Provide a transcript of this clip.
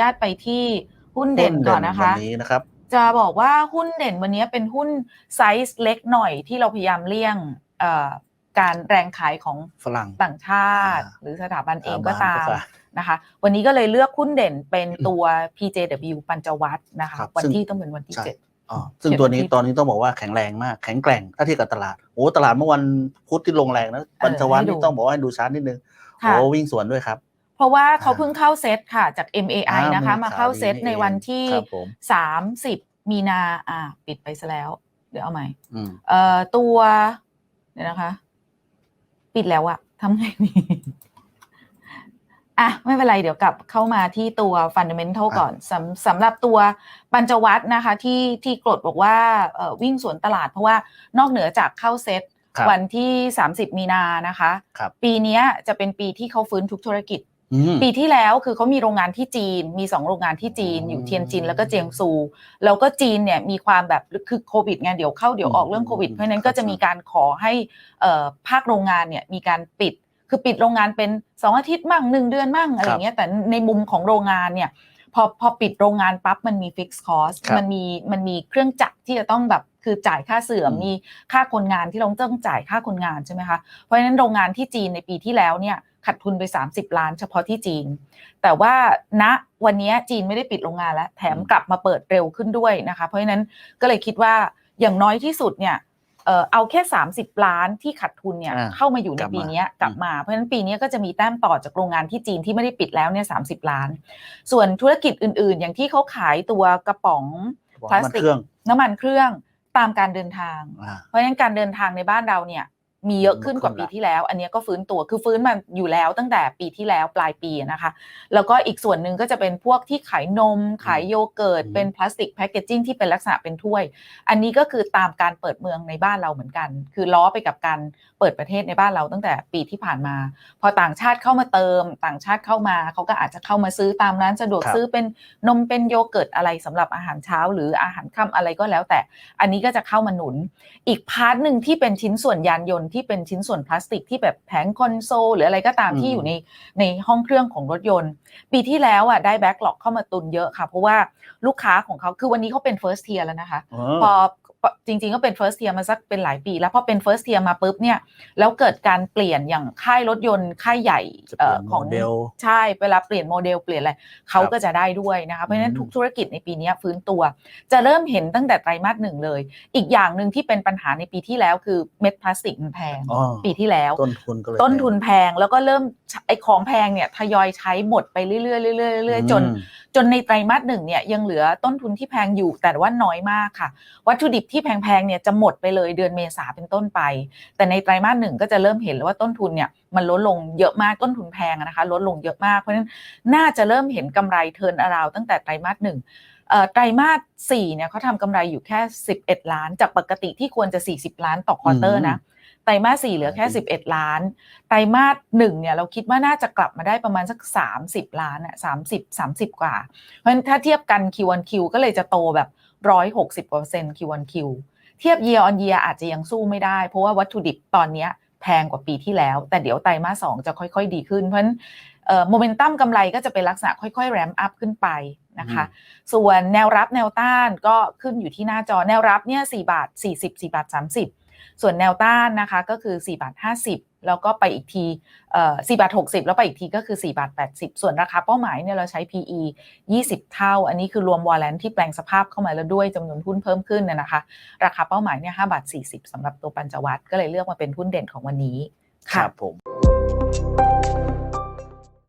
ญาตไปที่หุ้นเด่นก่อนนะคะวันี้นะครับจะบอกว่าหุ้นเด่นวันนี้เป็นหุ้นไซส์เล็กหน่อยที่เราพยายามเลี่ยงเอ่อการแรงขายของฝรั่งต่างชาติอ่าหรือสถาบันเองสถาบันก็ตามก็ตามนะคะ วันนี้ก็เลยเลือกหุ้นเด่นเป็นตัว PJW ปัญจวัตรนะคะครับวันซึ่งที่ต้องเป็นวันที่ใช่เจ็ดอ๋อซึ่งเขียนตัวนี้ไว้ที่ตอนนี้ต้องบอกว่าแข็งแรงมาก แข็งแกร่งถ้าเทียบกับตลาดโอ้ตลาดเมื่อวันพุธที่ลงแรงนะเออปัญจวัตรให้ดูนี่ต้องบอกว่าให้ดูชาร์ตนิดนึงค่ะโอ้วิ่งสวนด้วยครับ เพราะว่าเขาอ่าเพิ่งเข้าเซตค่ะจาก MAI อ่านะคะมีมาเข้าข่าวดีเซตนี่ในเองวันที่ครับผม30 มีนาอ่าปิดไปซะแล้ว เดี๋ยวเอาใหม่อืมเอ่อตัวเดี๋ยวนะคะ ปิดแล้วอะทำไงดีอะไม่เป็นไรเดี๋ยวกลับเข้ามาที่ตัว fundamental ก่อนสำสำหรับตัวปัญจวัตรนะคะที่ที่กรดบอกว่าเอ่อวิ่งสวนตลาดเพราะว่านอกเหนือจากเข้าเซตครับวันที่ 30 มีนานะคะครับปีเนี้ยจะเป็นปีที่เขาฟื้นทุกธุรกิจอืม ปีที่แล้วคือเขามีโรงงานที่จีน มี2โรงงานที่จีนอืมอยู่เทียนจินแล้วก็เจียงซู แล้วก็จีนเนี่ยมีความแบบคือโควิดไงเดี๋ยวเข้าเดี๋ยวออกเรื่องโควิดอืมเพราะฉะนั้นก็จะมีการขอให้เอ่อภาคโรงงานเนี่ยมีการปิด คือปิดโรงงานเป็น2อาทิตย์มั่ง1เดือนมั่งอะไรอย่างเงี้ยแต่ในมุมของโรงงานเนี่ยพอพอปิดโรงงานปั๊บมันมีฟิกซ์คอสครับมันมีมันมีเครื่องจักรที่จะต้องแบบคือจ่ายค่าเสื่อมอืมมีค่าคนงานที่เราต้องจ่ายค่าคนงานใช่ไหมคะเพราะฉะนั้นโรงงานที่จีนในปีที่แล้วเนี่ย ขาดทุนไป 30 ล้านเฉพาะที่จีน แต่ว่าณวันนี้จีนไม่ได้ปิดโรงงานแล้ว แถมอืมกลับมาเปิดเร็วขึ้นด้วยนะคะ เพราะฉะนั้นก็เลยคิดว่าอย่างน้อยที่สุดเนี่ยเอ่อเอาแค่ 30 ล้านที่ขาดทุนเนี่ยอ่าเข้ามาอยู่ในกลับมาปีเนี้ยกลับมาเพราะฉะนั้นปีเนี้ยก็จะมีแต้มต่อจากโรงงานที่จีนที่ไม่ได้ปิดแล้วเนี่ยสาล้าน ส่วนธุรกิจอื่น ๆ อย่างที่เขาขายตัวกระป๋องพลาสมันติกเครื่องน้ำมันเครื่องตามการเดินทางอ่าเพราะฉะนั้นการเดินทางในบ้านเราเนี่ย มีเยอะขึ้นกว่ามันปีขึ้นละที่แล้ว อันเนี้ยก็ฟื้นตัวคือฟื้นมาอยู่แล้วตั้งแต่ปีที่แล้วปลายปีนะคะ แล้วก็อีกส่วนหนึ่งก็จะเป็นพวกที่ขายนม ขายโยเกิร์ตอืมเป็นพลาสติกแพคเกจิ้งที่เป็นลักษณะเป็นถ้วย อันนี้ก็คือตามการเปิดเมืองในบ้านเราเหมือนกัน คือล้อไปกับการเปิดประเทศในบ้านเราตั้งแต่ปีที่ผ่านมา พอต่างชาติเข้ามาเติม ต่างชาติเข้ามาเขาก็อาจจะเข้ามาซื้อตามร้านสะดวกครับซื้อเป็นนมเป็นโยเกิร์ตอะไรสำหรับอาหารเช้า หรืออาหารค่ำอะไรก็แล้วแต่ อันนี้ก็จะเข้ามาหนุน อีกพาร์ทหนึ่งที่เป็นชิ้นส่วนยานยนต์ที่เป็นชิ้นส่วนพลาสติกที่แบบแผงคอนโซลหรืออะไรก็ตามอืมที่อยู่ในในห้องเครื่องของรถยนต์ ปีที่แล้วอะได้แบ็กหลอกเข้ามาตุนเยอะค่ะ เพราะว่าลูกค้าของเขาคือวันนี้เขาเป็น first tier แล้วนะคะอ๋อพอ จริง ๆ ก็เป็น first tier มาสักเป็นหลายปี แล้วพอเป็น first tier มาปุ๊บเนี่ยแล้วเกิดการเปลี่ยนอย่างค่ายรถยนต์ค่ายใหญ่จะเปลี่ยนเของโมเดลใช่เวลาเปลี่ยนโมเดลเปลี่ยนอะไรเขาก็จะได้ด้วยนะคะเพราะฉะนั้นอืมทุกธุรกิจในปีนี้ฟื้นตัว จะเริ่มเห็นตั้งแต่ไตรมาสหนึ่งเลย อีกอย่างหนึ่งที่เป็นปัญหาในปีที่แล้วคือเม็ดพลาสติกมันแพงอ๋อปีที่แล้ว ต้นทุนก็เลยต้นทุนแพงแล้วก็เริ่มไอของแพงเนี่ยทยอยใช้หมดไปเรื่อยๆเรื่อยๆเรื่อยๆจนอืมจนในไตรมาสหนึ่งเนี่ยยังเหลือต้นทุนที่แพงอยู่แต่ว่าน้อยมากค่ะ วัตถุดิบที่แพงๆเนี่ยจะหมดไปเลยเดือนเมษาเป็นต้นไป แต่ในไตรมาสหนึ่งก็จะเริ่มเห็นแล้วว่าต้นทุนเนี่ยมันลดลงเยอะมากต้นทุนแพงนะคะลดลงเยอะมากเพราะฉะนั้นน่าจะเริ่มเห็นกำไรเทินอาราวตั้งแต่ไตรมาสหนึ่งไตรมาสสี่เนี่ยเขาทำกำไรอยู่แค่ 11 ล้าน จากปกติที่ควรจะ 40 ล้านต่อควอเตอร์นะ ไตรมาสสี่เหลือแค่ 11 ล้าน ไตรมาสหนึ่งเนี่ยเราคิดว่าน่าจะกลับมาได้ประมาณสัก 30 ล้านอะ30 30กว่า เพราะฉะนั้นถ้าเทียบกัน Q1Q ก็เลยจะโตแบบ160กว่าเปอร์เซ็นต์ Q1Q เทียบ year on year อาจจะยังสู้ไม่ได้ เพราะว่าวัตถุดิบตอนเนี้ยแพงกว่าปีที่แล้ว แต่เดี๋ยวไตรมาสสองจะค่อยๆ ดีขึ้น เพราะฉะนั้นโมเมนตัมกำไรก็จะเป็นลักษณะค่อยๆ แรมอัพขึ้นไปนะคะ ส่วนแนวรับแนวต้านก็ขึ้นอยู่ที่หน้าจอแนวรับเนี่ย4บาท40 4บาท30ส่ ส่วนแนวต้านนะคะก็คือ4บาท50 แล้วก็ไปอีกทีสี่บาทหกสิบแล้วไปอีกทีก็คือ4บาท80 ส่วนราคาเป้าหมายเนี่ยเราใช้ PE 20 เท่า อันนี้คือรวมวอลเลนที่แปลงสภาพเข้ามาแล้วด้วยจำนวนหุ้นเพิ่มขึ้นนะนะคะ ราคาเป้าหมายเนี่ยหบาท40สำหรับตัวปัญจวัตรก็เลยเลือกมาเป็นหุ้นเด่นของวันนี้ค่ะรับผม